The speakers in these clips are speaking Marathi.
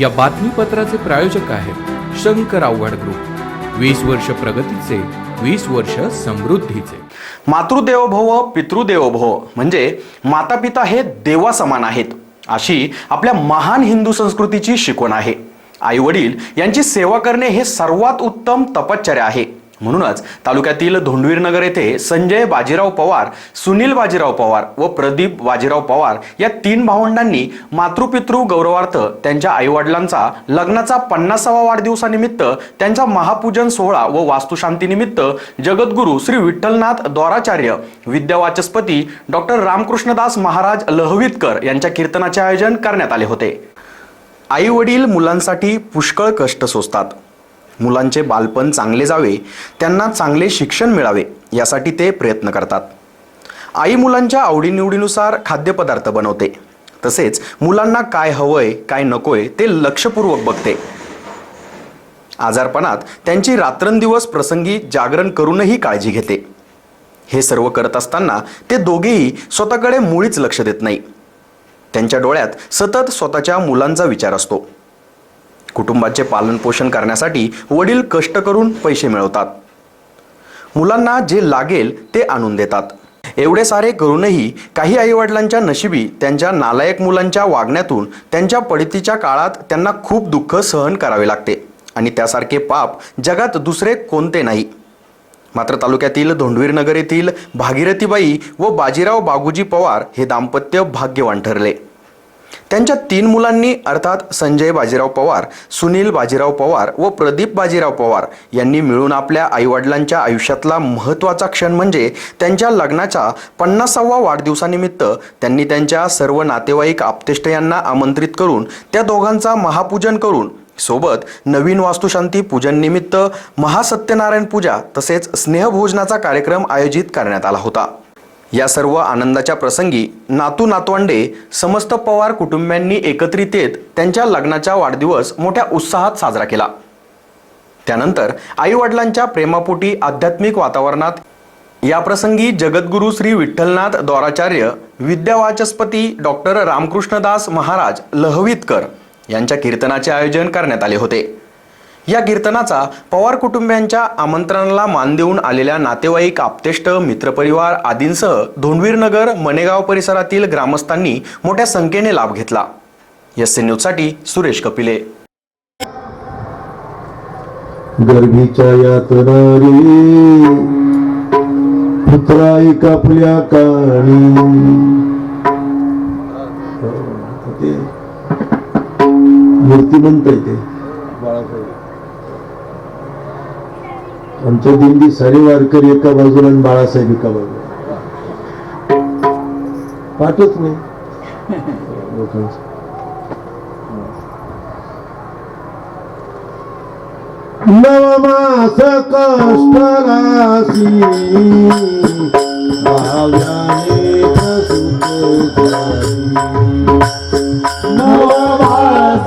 या बातमीपत्राचे प्रायोजक आहेत शंकर आव्हाड ग्रुप. वीस वर्ष प्रगतीचे वीस वर्ष समृद्धीचे. मातृदेवो भव पितृदेवो भव म्हणजे माता पिता हे देवा समान आहेत अशी आपल्या महान हिंदू संस्कृतीची शिकवण आहे. आई वडील यांची सेवा करणे हे सर्वात उत्तम तपश्चर्या आहे. म्हणूनच तालुक्यातील धोंडवीरनगर येथे संजय बाजीराव पवार सुनील बाजीराव पवार व प्रदीप बाजीराव पवार या तीन भावंडांनी मातृपितृ गौरवार्थ त्यांच्या आईवडिलांचा लग्नाचा पन्नासावा वाढदिवसानिमित्त त्यांचा महापूजन सोहळा व वास्तुशांतीनिमित्त जगद्गुरू श्री विठ्ठलनाथ द्वाराचार्य विद्यावाचस्पती डॉक्टर रामकृष्णदास महाराज लहवीतकर यांच्या कीर्तनाचे आयोजन करण्यात आले होते. आई वडील मुलांसाठी पुष्कळ कष्ट सोसतात. मुलांचे बालपण चांगले जावे त्यांना चांगले शिक्षण मिळावे यासाठी ते प्रयत्न करतात. आई मुलांच्या आवडीनिवडीनुसार खाद्यपदार्थ बनवते. तसेच मुलांना काय हवंय काय नकोय ते लक्षपूर्वक बघते. आजारपणात त्यांची रात्रंदिवस प्रसंगी जागरण करूनही काळजी घेते. हे सर्व करत असताना ते दोघेही स्वतःकडे मुळीच लक्ष देत नाही. त्यांच्या डोळ्यात सतत स्वतःच्या मुलांचा विचार असतो. कुटुंबाचे पालनपोषण करण्यासाठी वडील कष्ट करून पैसे मिळवतात. मुलांना जे लागेल ते आणून देतात. एवढे सारे करूनही काही आईवडिलांच्या नशिबी त्यांच्या नालायक मुलांच्या वागण्यातून त्यांच्या पडतीच्या काळात त्यांना खूप दुःख सहन करावे लागते आणि त्यासारखे पाप जगात दुसरे कोणते नाही. मात्र तालुक्यातील धोंडवीर नगर येथील भागीरथीबाई व बाजीराव बागूजी पवार हे दाम्पत्य भाग्यवान ठरले. त्यांच्या तीन मुलांनी अर्थात संजय बाजीराव पवार सुनील बाजीराव पवार व प्रदीप बाजीराव पवार यांनी मिळून आपल्या आईवडिलांच्या आयुष्यातला महत्त्वाचा क्षण म्हणजे त्यांच्या लग्नाच्या पन्नासावा वाढदिवसानिमित्त त्यांनी त्यांच्या सर्व नातेवाईक आप्तेष्ट यांना आमंत्रित करून त्या दोघांचा महापूजन करून सोबत नवीन वास्तुशांती पूजन निमित्त महासत्यनारायण पूजा तसेच स्नेहभोजनाचा कार्यक्रम आयोजित करण्यात आला होता. या सर्व आनंदाच्या प्रसंगी नातू नातवंडे समस्त पवार कुटुंबियांनी एकत्रित येत त्यांच्या लग्नाचा वाढदिवस मोठ्या उत्साहात साजरा केला. त्यानंतर आईवडिलांच्या प्रेमापोटी आध्यात्मिक वातावरणात या प्रसंगी जगद्गुरू श्री विठ्ठलनाथ द्वाराचार्य विद्यावाचस्पती डॉक्टर रामकृष्णदास महाराज लहवीतकर यांच्या कीर्तनाचे आयोजन करण्यात आले होते. या कीर्तनाचा पवार कुटुंबियांच्या आमंत्रणाला मान देऊन आलेल्या नातेवाईक आप्तेष्ट मित्रपरिवार आदींसह धोंडवीरनगर मनेगाव परिसरातील ग्रामस्थांनी मोठ्या संख्येने लाभ घेतला. एस न्यूजसाठी सुरेश कपिले. गर्भीच्या यातना रे पुत्रा कापल्या काळी ते मूर्तिमंत आहे ते. आमच्या दिंडी सारी वारकरी एका बाजूला आणि बाळासाहेब एका बाजूला. पाठच नाही लोकांचं नवमास भाव्याने नवमास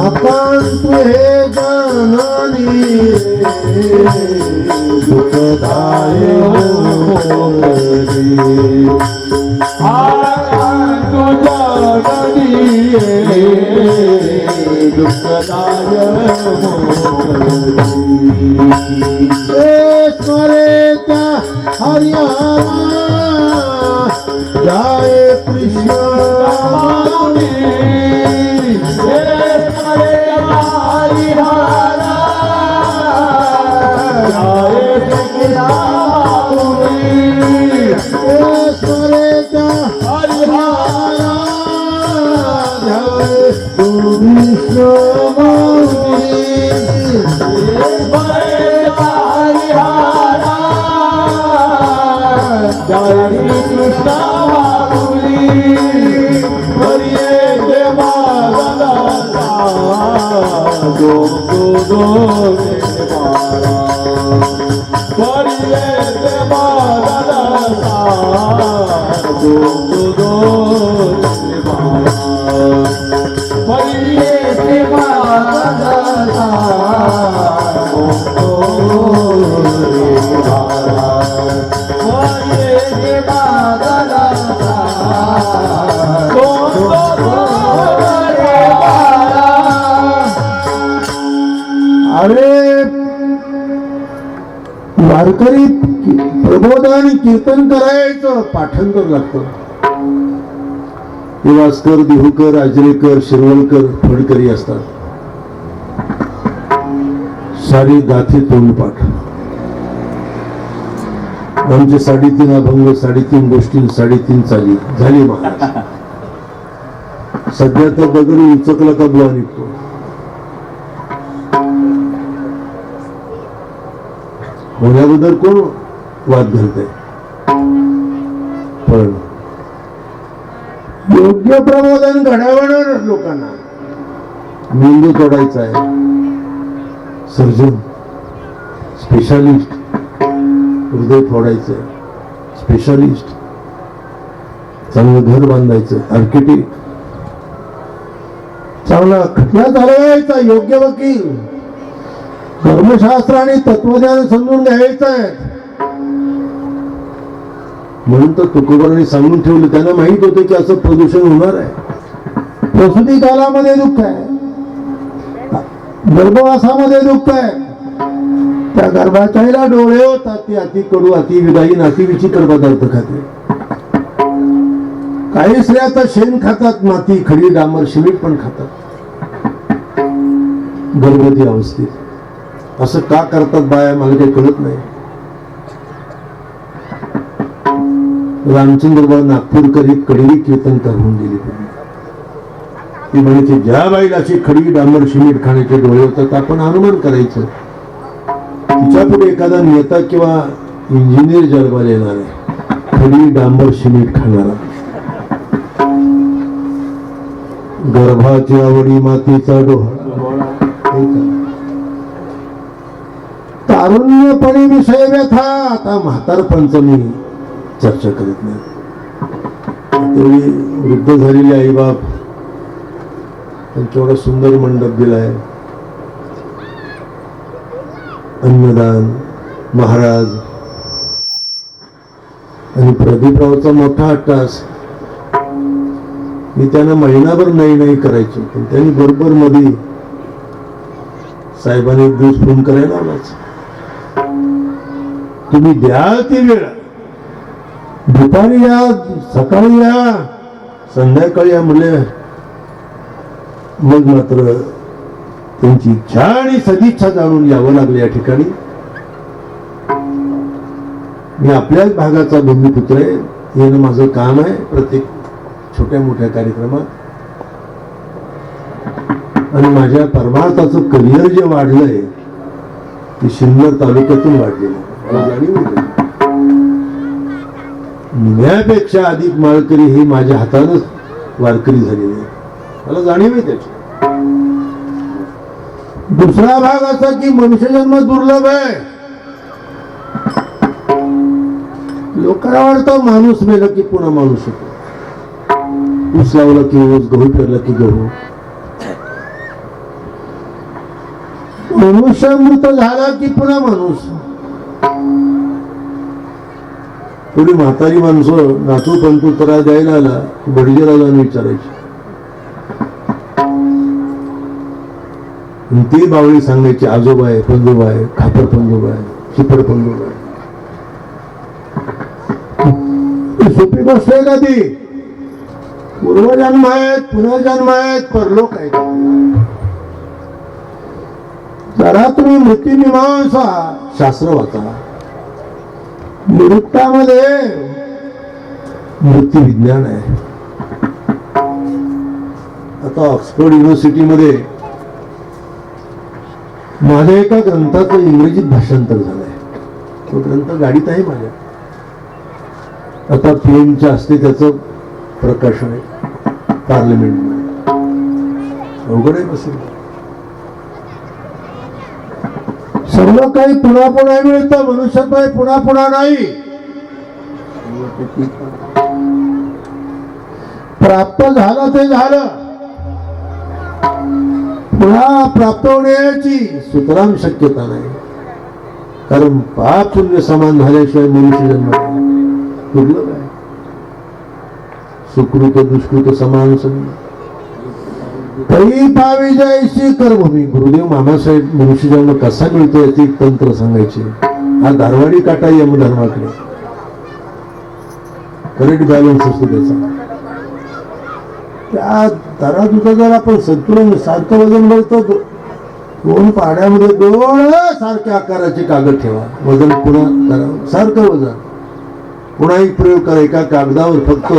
আকাশ তুহে জানানি দুঃখদায় দুঃখদায় করে তা হরিয়ানা। কৃষ্ণ। जय Oh. वारकरी प्रबोधन कीर्तन करायचं पाठांतर लागतं. निवासकर देहूकर आजरेकर शिरवलकर फडकरी असतात. सारी गाथे तोंडपाठ आमचे साडेतीन अभंग साडेतीन गोष्टी साडेतीन चाली. झाली महाराज. सध्या तर बदल उचकला का बुवा निघतो? होण्याबद्दल कोण वाद घालत पण योग्य प्रबोधन घडवणार लोकांना. मेंदू तोडायचा आहे. सर्जन स्पेशालिस्ट हृदय फोडायचं आहे. स्पेशालिस्ट चांगलं घर बांधायचं आर्किटेक्ट चांगला खटला चालवायचा योग्य वकील. धर्मशास्त्र आणि तत्वज्ञान समजून घ्यायचं आहे. म्हणून तर तुकोबारांनी सांगून ठेवलं त्यांना माहीत होतं की असं प्रदूषण होणार आहे. प्रसूती कालामध्ये दुःख आहे. गर्भवासामध्ये दुःख आहे. त्या गर्भाचाईला डोळे होतात ती अति कडू अति विदायी अति विचित्र पदार्थ खाते. काही स्त्रिया तर शेण खातात माती खडी डांबर शिमीट पण खातात. गर्भवती अवस्थेत. असं का करतात बाया मला काही कळत नाही. रामचंद्र बाबा नागपूरकर ही कडवी कीर्तन करून गेली. ती म्हणायची ज्या बाईला अशी खडी डांबर शिमीट खाण्याचे डोळे होतात आपण अनुमान करायचं. तिच्या पुढे एखादा नेता किंवा इंजिनियर जन्माला येणार आहे. खडी डांबर शिमीट खाणारा. गर्भाची आवडी मातीचा डोळा तारुण्यपणी विषय व्यथा. आता म्हातारपणचं मी चर्चा करीत नाही. तेवढी वृद्ध झालेले आई बाप सुंदर मंडप दिलाय. अन्नदान महाराज. आणि प्रदीपरावचा मोठा अट्टास मी त्यांना महिनाभर नाही नाही करायचो पण त्यांनी बरोबर मध्ये साहेबांनी एक दिवस फोन करायला आलाच तुम्ही द्याल ती वेळ. दुपारी या सकाळी या संध्याकाळी या म्हणले मग मात्र त्यांची इच्छा आणि सदिच्छा जाणून यावं लागलं या ठिकाणी. मी आपल्याच भागाचा भूमिपुत्र आहे. येणं माझं काम आहे प्रत्येक छोट्या मोठ्या कार्यक्रमात. आणि माझ्या परमार्थाचं करिअर जे वाढलंय ते सिन्नर तालुक्यातून वाढलेलं आहे. अधिक माळकरी ही माझ्या हातानच वारकरी झालेली आहे मला जाणीव आहे त्याची. दुसरा भाग असा की मनुष्यजन्म दुर्लभ आहे. लोकांना वाटतं माणूस मेलं की पुन्हा माणूस होतो ऊस लावला की ऊस गहू पेरला की गहू. मनुष्य मृत झाला की पुन्हा माणूस. एवढी म्हातारी माणसं नातू पंतू त्रास द्यायला आला की जाऊन विचारायची. आणि ती बावळी सांगायची आजोबा आहे पंजोबा आहे खापर पंजोबा आहे चिपड पंजोबा आहे. सोपी गोष्ट आहे का ती? पूर्वजन्म आहेत पुनर्जन्म आहेत परलोक आहेत. जरा तुम्ही मृत्यूमीमांसा शास्त्र वाचा. निरुक्तामध्ये. मृत्यू विज्ञान आहे. आता ऑक्सफोर्ड युनिव्हर्सिटीमध्ये माझ्या एका ग्रंथाचं इंग्रजीत भाषांतर झालंय. तो ग्रंथ गाडीत आहे माझ्या. आता पीएमच्या हस्ते त्याचं प्रकाशन आहे. पार्लमेंटमध्ये अवघड आहे बसेल सर्व काही पुन्हा पुन्हा मिळतं मनुष्यात काही पुन्हा पुन्हा नाही. प्राप्त झालं ते झालं. पुन्हा प्राप्त होण्याची सुतराम शक्यता नाही. कारण पाप पुण्य समान झाल्याशिवाय मनुष्य जन्म दुर्लभ आहे. सुकृत दुष्कृत समान समजा तरी पावी जायची कर्मभूमी गुरुदेव मामासाहेब मनुष्य जन्म कसा मिळतो याचे तंत्र सांगायचे. हा धारवाडी काटा यमधर्माकडे करेक्ट बॅलन्स असतो त्याचा. त्या दरा तुझं जर आपण संतुलन सारखं वजन दो- दोन पाड्यामध्ये दोन सारख्या आकाराचे कागद ठेवा. वजन पुन्हा करा. सारखं वजन. पुन्हा एक प्रयोग करा. एका कागदावर फक्त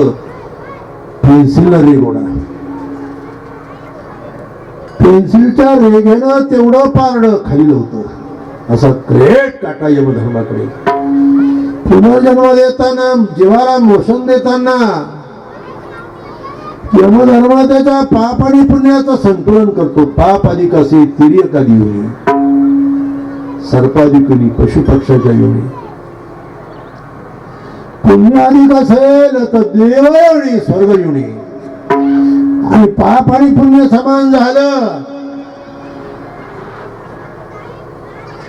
पेन्सिलला रेगोडा पेन्सिलच्या रेघेनं तेवढं पारडं खाली होतं. असा ग्रेट काटा यमधर्माकडे. पुनर्जन्म देताना जीवाला मोशन देताना यमधर्म त्याच्या पाप आणि पुण्याचं संतुलन करतो. पाप अधिक असे तिर्यक योनी सर्पाधिक पशुपक्षाच्या योनी. पुण्य अधिक असेल तर देव स्वर्ग योनी. आणि पाप आणि पुण्य समान झालं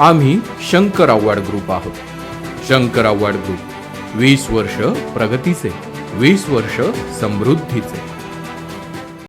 आम्ही शंकर आव्हाड ग्रुप आहोत. शंकर आव्हाड ग्रुप वीस वर्ष प्रगतीचे वीस वर्ष समृद्धीचे.